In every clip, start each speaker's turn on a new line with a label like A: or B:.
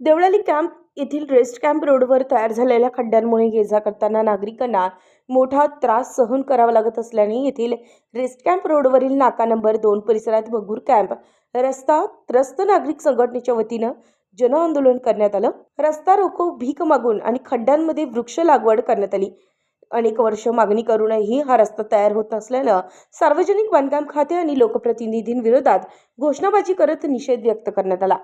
A: Deolali camp येथील rest camp रोडवर तयार झालेल्या खड्ड्यांमुळे ये जा करताना नागरिकांना मोठा त्रास सहन करावा लागत असल्याने येथील रेस्ट कॅम्प रोडवरील नाका नंबर दोन परिसरात भगूर कॅम्प रस्ता त्रस्त नागरिक संघटनेच्या वतीनं जनआंदोलन करण्यात आलं. रस्ता रोको भीक मागून आणि खड्ड्यांमध्ये वृक्ष लागवड करण्यात आली. अनेक वर्ष मागणी करूनही हा रस्ता तयार होत नसल्यानं सार्वजनिक बांधकाम खाते आणि लोकप्रतिनिधींविरोधात घोषणाबाजी करत निषेध व्यक्त करण्यात आला.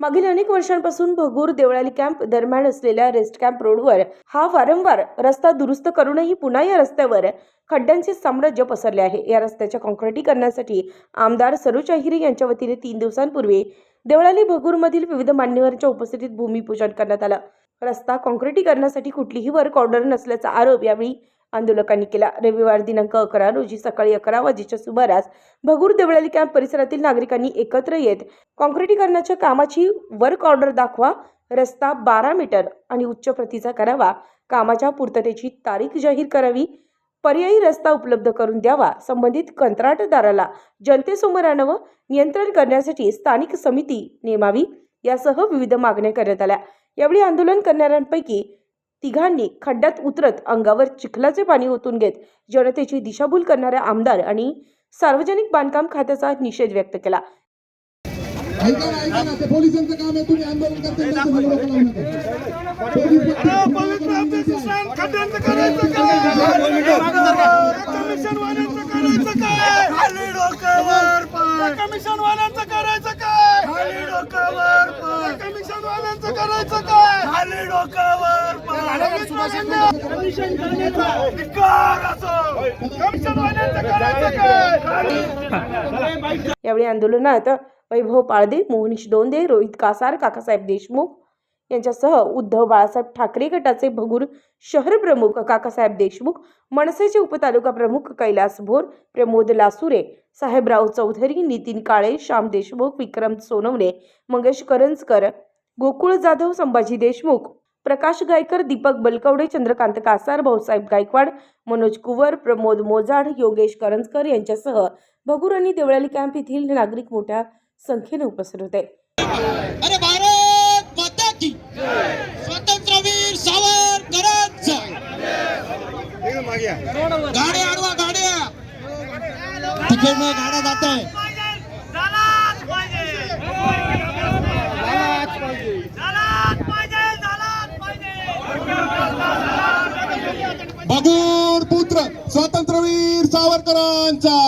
A: मागील अनेक वर्षांपासून भगूर देवळाली कॅम्प दरम्यान असलेल्या रेस्ट कॅम्प रोडवर हा वारंवार रस्ता दुरुस्त करूनही पुन्हा या रस्त्यावर खड्ड्यांचे साम्राज्य पसरले आहे. या रस्त्याच्या कॉन्क्रिटीकरणासाठी आमदार सरोज अहिरे यांच्या वतीने तीन दिवसांपूर्वी देवळाली भगूरमधील विविध मान्यवरांच्या उपस्थितीत भूमिपूजन करण्यात आलं. रस्ता कॉन्क्रिटीकरणासाठी कुठलीही वर्क ऑर्डर नसल्याचा आरोप यावेळी आंदोलकांनी केला. रविवार दिनांक अकरा रोजी सकाळी अकरा वाजेच्या सुमारास भगूर देवळाली कॅम्प परिसरातील नागरिकांनी एकत्र येत काँक्रिटीकरणाच्या कामाची वर्क ऑर्डर दाखवा रस्ता बारा मीटर आणि उच्च प्रतीचा करावा कामाच्या पूर्ततेची तारीख जाहीर करावी पर्यायी रस्ता उपलब्ध करून द्यावा संबंधित कंत्राटदाराला जनतेसमोर आणावं नियंत्रण करण्यासाठी स्थानिक समिती नेमावी यासह विविध मागण्या करण्यात आल्या. यावेळी आंदोलन करणाऱ्यांपैकी तिघांनी खड्ड्यात उतरत अंगावर चिखलाचे पाणी ओतून घेत जनतेची दिशाभूल करणाऱ्या आमदार आणि सार्वजनिक बांधकाम खात्याचा निषेध व्यक्त केला.
B: पोलिसांचं काम आहे तुम्ही आंदोलन त्यांचं सगळं लोकं लावू नका. पोलीस
C: अरे पवित्र आपले दुश्मन खड्ड्यांचं करायचं काय कमिशनवाल्यांचं करायचं काय खाली डोक्यावर पाय कमिशनवाल्यांचं करायचं काय खाली डोक्यावर पाय कमिशनवाल्यांचं करायचं काय? खाली डोक्यावर कमिशन
A: यावेळी आंदोलनात वैभव पाळदे मोहनीश दोंदे रोहित कासार काकासाहेब देशमुख यांच्यासह उद्धव बाळासाहेब ठाकरे गटाचे भगूर शहर प्रमुख काकासाहेब देशमुख मनसेचे उपतालुका प्रमुख कैलास भोर प्रमोद लासुरे साहेबराव चौधरी नितीन काळे श्याम देशमुख विक्रम सोनवणे मंगेश करंजकर गोकुळ जाधव संभाजी देशमुख प्रकाश गायकर दीपक बलकवडे चंद्रकांत कासार भाऊसाहेब गायकवाड मनोज कुवर प्रमोद मोजाड योगेश करंजकर यांच्यासह भगूर आणि देवळाली कॅम्प येथील नागरिक मोठ्या संख्येने उपस्थित होते.
D: अरे भारत माता की स्वातंत्र्यवीर सावरकरांचा गाड्या आडवा गाड्या! तिकडनं गाड्या जात आहे
B: बगूर पुत्र स्वातंत्र्यवीर सावरकरांचा.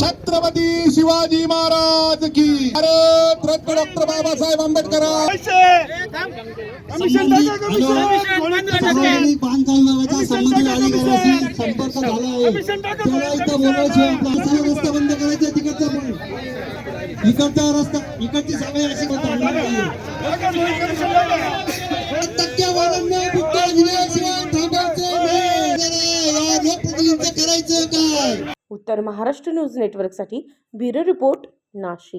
B: छत्रपती शिवाजी महाराज की. भारत रत्न डॉक्टर बाबासाहेब आंबेडकर
C: पैसे कमिशन टाका कमिशन
D: सार्वजनिक बांधकाम विभागाच्या संबंधित अधिकाऱ्याशी संपर्क झाला आहे.
C: कमिशन टाका
D: त्याला इथं बोलायचे आपला असा रस्ता बंद करायचा तिकडचा पण. इकडचा रस्ता इकडची सवय अशी चालणार
A: उत्तर महाराष्ट्र न्यूज नेटवर्कसाठी ब्युरो रिपोर्ट नाशिक.